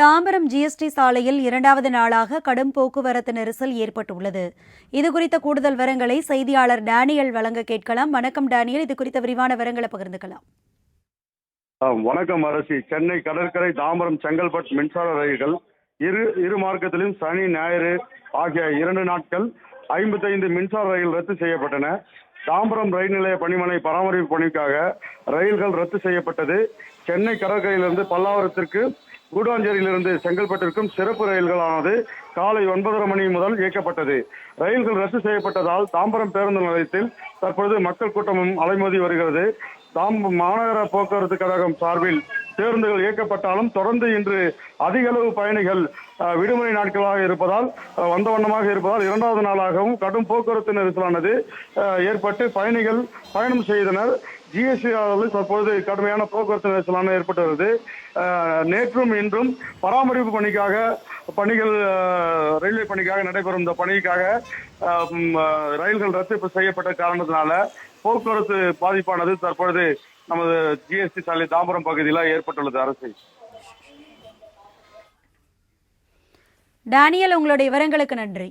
Tambaram GST சாலையில் இரண்டாவது நாளாக கடும் போக்குவரத்து நெரிசல் ஏற்பட்டுள்ளது. இது குறித்த கூடுதல் விவரங்களை செய்தியாளர் டேனியல் வழங்க கேட்கலாம். வணக்கம் டேனியல். இது குறித்த விரிவான விவரங்களை பகிர்ந்துக்கலாம். வணக்கம் அரசி. சென்னை கடற்கரை தாம்பரம் செங்கல்பட் மின்சார ரயில்கள் இரு இரு மார்க்கத்திலும் சனி ஞாயிறு ஆகிய இரண்டு நாட்கள் ஐம்பத்தைந்து மின்சார ரயில் ரத்து செய்யப்பட்டன. தாம்பரம் ரயில் நிலைய பணிமனை பராமரிப்பு பணிக்காக ரயில்கள் ரத்து செய்யப்பட்டது. சென்னை கடற்கரையிலிருந்து பல்லாவரத்திற்கு கூடாஞ்சேரியிலிருந்து செங்கல்பட்டிற்கும் சிறப்பு ரயில்களானது காலை ஒன்பதரை மணி முதல் இயக்கப்பட்டது. ரயில்கள் ரத்து செய்யப்பட்டதால் தாம்பரம் பேருந்து நிலையத்தில் தற்பொழுது மக்கள் கூட்டமும் அலைமோதி வருகிறது. தாம் மாநகர போக்குவரத்து கழகம் சார்பில் பேருந்துகள் இயக்கப்பட்டாலும் தொடர்ந்து இன்று அதிக அளவு பயணிகள் விடுமுறை நாட்களாக இருப்பதால் வந்த வண்ணமாக இருப்பதால் இரண்டாவது நாளாகவும் கடும் போக்குவரத்து நெரிசலானது ஏற்பட்டு பயணிகள் பயணம் செய்தனர். ஜிஎஸ்டி தற்பொழுது கடுமையான போக்குவரத்து நெரிசலான ஏற்பட்டு வருது நேற்றும் இன்றும் பராமரிப்பு பணிக்காக பணிகள் ரயில்வே பணிக்காக நடைபெறும் இந்த பணிக்காக ரயில்கள் ரத்து செய்யப்பட்ட காரணத்தினால போக்குவரத்து பாதிப்பானது தற்பொழுது நமது ஜிஎஸ்டி சாலை தாம்பரம் பகுதியில் ஏற்பட்டுள்ளது அரசு. டேனியல் உங்களுடைய விவரங்களுக்கு நன்றி.